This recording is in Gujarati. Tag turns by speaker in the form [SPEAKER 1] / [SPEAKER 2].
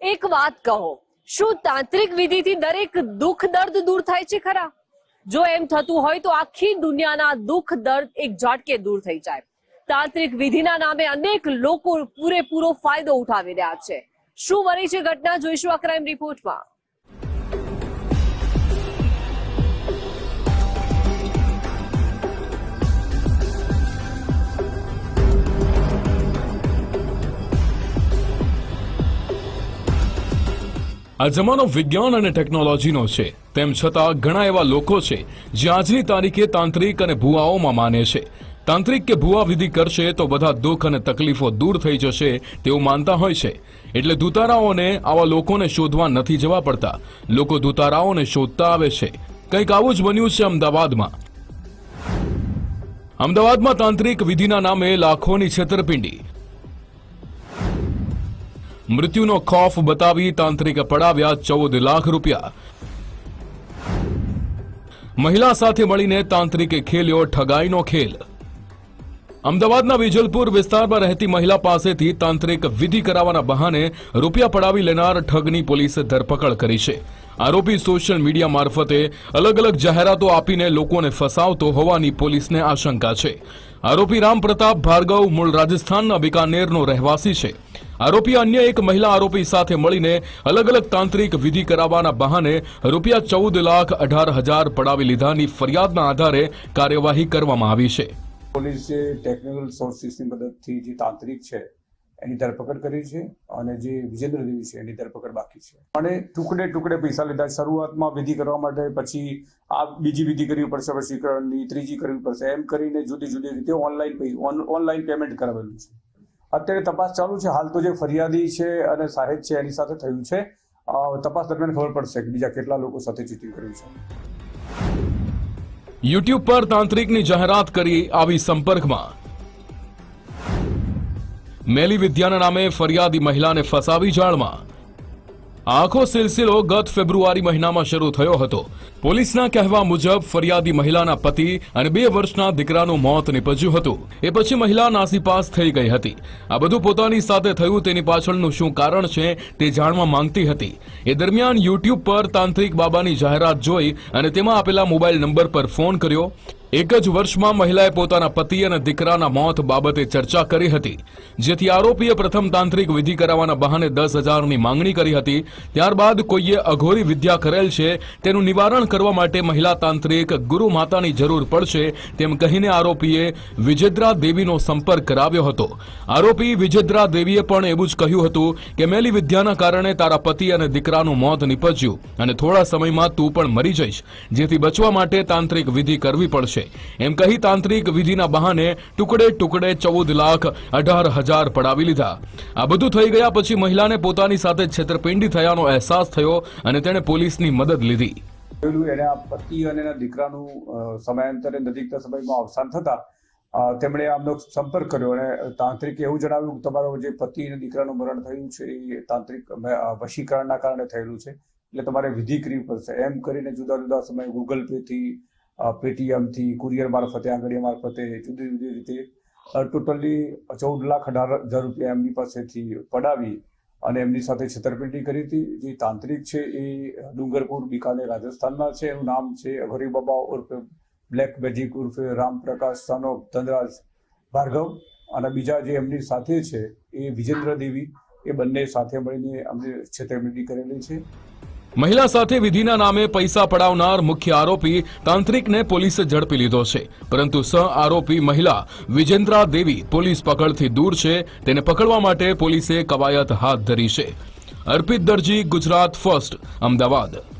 [SPEAKER 1] એક વાત કહો, શું તાંત્રિક વિધિથી દરેક દુઃખ દર્દ દૂર થાય છે ખરા? જો એમ થતું હોય તો આખી દુનિયાના દુઃખ દર્દ એક ઝાટકે દૂર થઈ જાય. તાંત્રિક વિધિના નામે અનેક લોકો પૂરેપૂરો ફાયદો ઉઠાવી રહ્યા છે. શું બની છે ઘટના જોઈશું આ ક્રાઇમ રિપોર્ટમાં
[SPEAKER 2] આ જમાનો વિજ્ઞાન અને ટેકનોલોજીનો છે. તેમ છતાં ઘણા એવા લોકો છે, જે આજની તારીખે તાંત્રિક અને ભુવાઓમાં માને છે. તાંત્રિક કે ભુવા વિધિ કરશે તો બધા દુઃખ અને તકલીફો દૂર થઈ જશે તેવું માનતા હોય છે. એટલે દૂતારાઓને આવા લોકોને શોધવા નથી જવા પડતા. લોકો દૂતારાઓને શોધતા આવે છે. કંઈક આવું જ બન્યું છે અમદાવાદમાં. અમદાવાદમાં તાંત્રિક વિધિના નામે લાખોની છેતરપિંડી. મૃત્યુનો ખોફ બતાવી તાંત્રિકે પડાવ્યા ચૌદ લાખ રૂપિયા. મહિલા સાથે મળીને તાંત્રિકે ખેલ્યો ઠગાઈનો ખેલ. અમદાવાદના વિજલપુર વિસ્તારમાં રહેતી મહિલા પાસેથી તાંત્રિક વિધિ કરાવવાના બહાને રૂપિયા પડાવી લેનાર ઠગની પોલીસે ધરપકડ કરી છે. આરોપી સોશિયલ મીડિયા મારફતે અલગ અલગ જાહેરાતો આપીને લોકોને ફસાવતો હોવાની પોલીસને આશંકા છે. આરોપી રામ પ્રતાપ ભાર્ગવ મૂળ રાજસ્થાનના બિકાનેરનો રહેવાસી છે. આરોપી અન્ય એક મહિલા આરોપી સાથે મળીને અલગ અલગ તાંત્રિક વિધિ કરાવવાના બહાને રૂપિયા ચૌદ લાખ અઢાર હજાર પડાવી લીધાની ફરિયાદના આધારે કાર્યવાહી કરવામાં આવી છે.
[SPEAKER 3] પોલીસે ટેકનિકલ સોર્સિસની મદદથી જે તાંત્રિક છે, એની ધરપકડ કરી છે અને જે વિજેન્દ્ર દેવી છે, એની ધરપકડ બાકી છે. અને ટુકડે ટુકડે પૈસા લીધા. શરૂઆતમાં વિધિ કરવા માટે પછી આ બીજી વિધિ કરવી પડશે વશીકરણની ત્રીજી કરવી પડશે. એમ કરીને જુદી જુદી રીતે ઓનલાઈન ઓનલાઈન પેમેન્ટ કરાવેલું છે. અત્યારે તપાસ ચાલુ છે. હાલ તો જે ફરિયાદી છે અને સાહેબ છે, એની સાથે થયું છે. તપાસ દરમિયાન ખબર પડશે કે બીજા કેટલા લોકો સાથે ચીટિંગ કર્યું છે.
[SPEAKER 2] યુટ્યુબ પર તાંત્રિકની જાહેરાત કરી આવી સંપર્કમાં. મેલી વિદ્યાના નામે ફરિયાદી મહિલાને ફસાવી જાળમાં આખો સિલસિલો ગત ફેબ્રુઆરી મહિનામાં શરૂ થયો હતો. પોલીસના કહેવા મુજબ, ફરિયાદી મહિલાના પતિ અને બે વર્ષના દીકરાનું મોત નીપજ્યું હતું. એ પછી મહિલા નાસીપાસ થઈ ગઈ હતી. આ બધું પોતાની સાથે થયું, તેની પાછળનું શું કારણ છે, તે જાણવા માંગતી હતી. એ દરમિયાન યુટ્યુબ પર તાંત્રિક બાબાની જાહેરાત જોઈ અને તેમાં આપેલા મોબાઈલ નંબર પર ફોન કર્યો. એક જ વર્ષમાં મહિલાએ પોતાના પતિ અને દીકરાના મોત બાબતે ચર્ચા કરી હતી. જેથી આરોપીએ પ્રથમ તાંત્રિક વિધિ કરાવવાના બહાને દસ હજારની માંગણી કરી હતી. ત્યારબાદ કોઈએ અઘોરી વિદ્યા કરેલ છે, તેનું નિવારણ કરવા માટે મહિલા તાંત્રિક ગુરુ માતાની જરૂર પડશે તેમ કહીને આરોપીએ વિજેદ્રા દેવીનો સંપર્ક કરાવ્યો હતો. આરોપી વિજેદ્રા દેવીએ પણ એવું જ કહ્યું હતું કે મેલી વિદ્યાના કારણે તારા પતિ અને દીકરાનું મોત નીપજ્યું અને થોડા સમયમાં તું પણ મરી જઈશ, જેથી બચવા માટે તાંત્રિક વિધિ કરવી પડશે. એમ કહી તાંત્રિક વિધિના બહાને ટુકડે ટુકડે ચૌદ લાખ અઢાર હજાર પડાવી લીધા. આ બધું થઈ ગયા પછી મહિલાને પોતાની સાથે છેતરપિંડી થયાનો અહેસાસ થયો અને તેણે પોલીસની મદદ લીધી.
[SPEAKER 3] જોયેલું આ પતિ અને એના દીકરાનું સમયાંતરે નજીકના સમયમાં અવસાન થતા તેમણે આમનો સંપર્ક કર્યો અને તાંત્રિકે એવું જણાવ્યું કે તમારો જે પતિ અને દીકરાનું મરણ થયું છે, એ તાંત્રિક વશીકરણના કારણે થયેલું છે, એટલે તમારે વિધિ કરવી પડશે. એમ કરીને જુદા જુદા સમયે ગૂગલ પે થી પેટીએમથી, કુરિયર મારફતે આંગળીયા મારફતે જુદી જુદી રીતે ટોટલી ચૌદ લાખ અઢાર હજાર રૂપિયા એમની પાસેથી પડાવી અને એમની સાથે છેતરપિંડી કરી હતી. જે તાંત્રિક છે એ ડુંગરપુર બીકાનેર રાજસ્થાનના છે. એનું નામ છે અઘરી બાબા ઉર્ફે બ્લેક મેજિક ઉર્ફે રામપ્રકાશ સન ઓફ ધનરાજ ભાર્ગવ. અને બીજા જે એમની સાથે છે એ વિજેન્દ્ર દેવી, એ બંને સાથે મળીને અમને છેતરપિંડી કરેલી છે.
[SPEAKER 2] મહિલા સાથે વિધિના નામે પૈસા પડાવનાર મુખ્ય આરોપી તાંત્રિકને પોલીસે ઝડપી લીધો છે. પરંતુ સહ આરોપી મહિલા વિજેન્દ્રા દેવી પોલીસ પકડથી દૂર છે. તેને પકડવા માટે પોલીસે કવાયત હાથ ધરી છે. અર્પિત દરજી, ગુજરાત ફર્સ્ટ, અમદાવાદ.